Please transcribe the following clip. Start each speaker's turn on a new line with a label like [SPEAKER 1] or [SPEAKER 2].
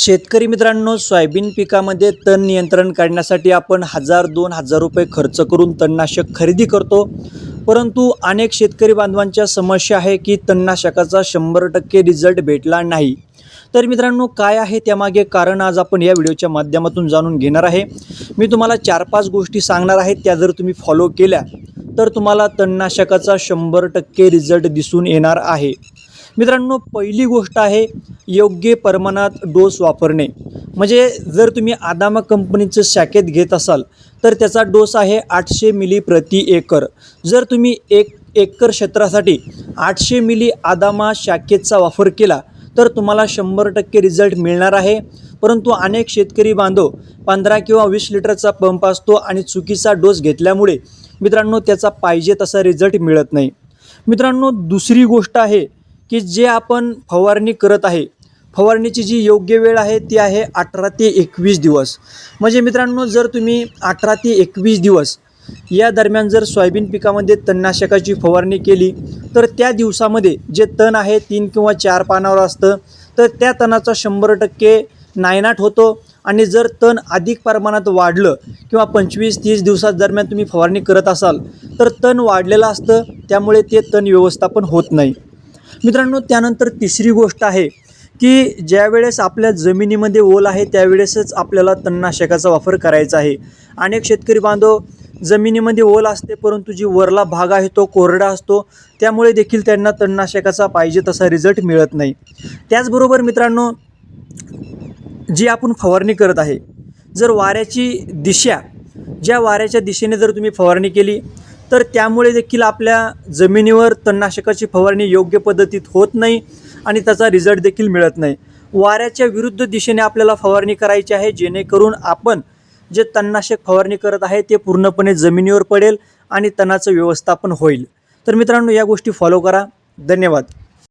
[SPEAKER 1] शेतकरी मित्रांनो सोयाबीन पिकामध्ये तण नियंत्रण काढण्यासाठी आपण हजार दोन हजार रुपये खर्च करून तणनाशक खरेदी करतो. परंतु अनेक शेतकरी बांधवांच्या समस्या आहे की तणनाशकाचा शंभर टक्के रिझल्ट भेटला नाही. तर मित्रांनो काय आहे त्यामागे कारण आज आपण या व्हिडिओच्या माध्यमातून जाणून घेणार आहे. मी तुम्हाला चार पाच गोष्टी सांगणार आहे त्या जर तुम्ही फॉलो केल्या तर तुम्हाला तणनाशकाचा शंभर टक्के रिझल्ट दिसून येणार आहे. मित्रांनो पहिली गोष्ट आहे योग्य प्रमाणात डोस वापरणे. म्हणजे जर तुम्ही आदामा कंपनीचं शॅकेत घेत असाल तर त्याचा डोस आहे आठशे मिली प्रति एकर. जर तुम्ही एक एकर क्षेत्रासाठी आठशे मिली आदामा शाखेचा वापर केला तर तुम्हाला शंभर टक्के रिझल्ट मिळणार आहे. परंतु अनेक शेतकरी बांधव पंधरा किंवा वीस लिटरचा पंप असतो आणि चुकीचा डोस घेतल्यामुळे मित्रांनो त्याचा पाहिजे तसा रिझल्ट मिळत नाही. मित्रांनो दुसरी गोष्ट आहे की जे आपण फवारणी करत आहे फवारणीची जी योग्य वेळ आहे ती आहे अठरा ते एकवीस दिवस. म्हणजे मित्रांनो जर तुम्ही अठरा ते एकवीस दिवस या दरम्यान जर सोयाबीन पिकामध्ये तणनाशकाची फवारणी केली तर त्या दिवसामध्ये जे तण आहे तीन किंवा चार पानावर असतं तर त्या तणाचा शंभर टक्के नायनाट होतो आणि जर तण अधिक प्रमाणात वाढलं किंवा पंचवीस तीस दिवसात दरम्यान तुम्ही फवारणी करत असाल तर तण वाढलेलं असतं त्यामुळे ते तण व्यवस्थापन होत नाही. मित्रांनो त्यानंतर तिसरी गोष्ट आहे की ज्यावेळेस आपल्या जमिनीमध्ये ओल आहे त्यावेळेसच आपल्याला तणनाशकाचा वापर करायचा आहे. अनेक शेतकरी बांधव जमिनीमध्ये ओल असते परंतु जी वरला भाग आहे तो कोरडा असतो. त्यामुळे देखील त्यांना तणनाशकाचा पाहिजे तसा रिझल्ट मिळत नाही. त्याचबरोबर मित्रांनो जी आपण फवारणी करत आहे जर वाऱ्याची दिशा ज्या वाऱ्याच्या दिशेने जर तुम्ही फवारणी केली तर त्यामुळे देखील आपल्या जमिनीवर तणनाशकाची फवारणी योग्य पद्धतीत होत नाही आणि त्याचा रिझल्ट देखील मिळत नाही. वाऱ्याच्या विरुद्ध दिशेने आपल्याला फवारणी करायची आहे जेणेकरून आपण जे तणनाशक फवारणी करत आहे ते पूर्णपणे जमिनीवर पडेल आणि तणाचं व्यवस्थापन होईल. तर मित्रांनो या गोष्टी फॉलो करा. धन्यवाद.